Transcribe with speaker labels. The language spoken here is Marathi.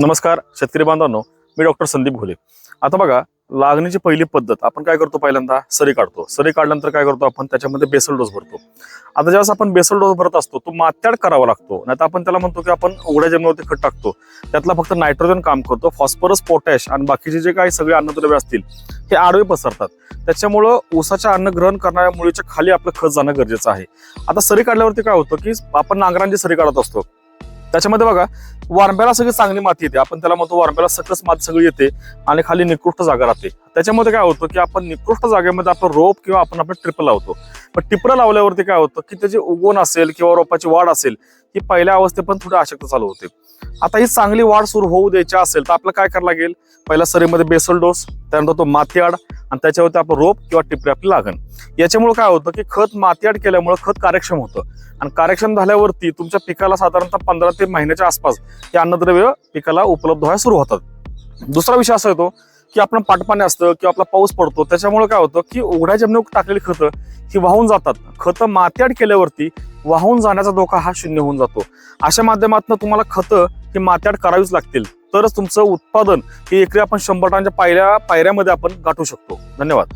Speaker 1: नमस्कार शेतकरी बांधवांनो मी डॉक्टर संदीप घोले. आता बघा लागणीची पहिली पद्धत आपण काय करतो पहिल्यांदा? सरी काढतो. सरी काढल्यानंतर काय करतो आपण? त्याच्यामध्ये बेसल डोस भरतो. आता ज्यावेळेस आपण बेसल डोस भरत असतो तो मात्याड करावा लागतो. नाही तर आपण त्याला म्हणतो की आपण उघड्या जमिनीवरती खत टाकतो. त्यातला फक्त नायट्रोजन काम करतो फॉस्फरस पोटॅश आणि बाकीचे जे काही सगळे अन्नद्रव्य असतील हे आडवे पसरतात. त्याच्यामुळं ऊसाच्या अन्न ग्रहण करणाऱ्या मुळीच्या खाली आपलं खत जाणं गरजेचं आहे. आता सरी काढल्यावरती काय होतं की आपण नांगरांची सरी काढत असतो. त्याच्यामध्ये बघा वारंब्याला सगळी चांगली माती येते. आपण त्याला म्हणतो वारंब्याला सकस माती सगळी येते आणि खाली निकृष्ट जागा राहते. त्याच्यामध्ये काय होतं की आपण निकृष्ट जागेमध्ये आपण रोप किंवा आपण आपलं ट्रिपल लावतो. पण टिपरं लावल्यावरती काय होतं की त्याची उगवण असेल किंवा रोपाची वाढ असेल ही पहिल्या अवस्थेत पण थोडी अशक्त चालू होते. आता ही चांगली वाढ सुरू होऊ द्यायची असेल तर आपलं काय करावं लागेल? पहिल्या सरीमध्ये बेसल डोस त्यानंतर तो मातीआड आणि त्याच्यावरती आपण रोप किंवा टिपरी आपली लागण. याच्यामुळे काय होतं की खत मातीआड केल्यामुळे खत कार्यक्षम होतं. आणि कार्यक्षम झाल्यावरती तुमच्या पिकाला साधारणतः पंधरा ते महिन्याच्या आसपास हे अन्नद्रव्य पिकाला उपलब्ध व्हायला सुरू होतात. दुसरा विषय असा येतो की आपण पाटपाणी असतं किंवा आपला पाऊस पडतो त्याच्यामुळे काय होतं की उघड्या जमिनीवर टाकलेली खतं ही वाहून जातात. खतं मातीआड केल्यावरती वाहून जाण्याचा धोका हा शून्य होऊन जातो. अशा माध्यमातून तुम्हाला खतं ही मातीआड करावीच लागतील. तरच तुमचं उत्पादन हे एकरी आपण शंभर टनाच्या पायऱ्या पायऱ्यामध्ये आपण गाठू शकतो. धन्यवाद.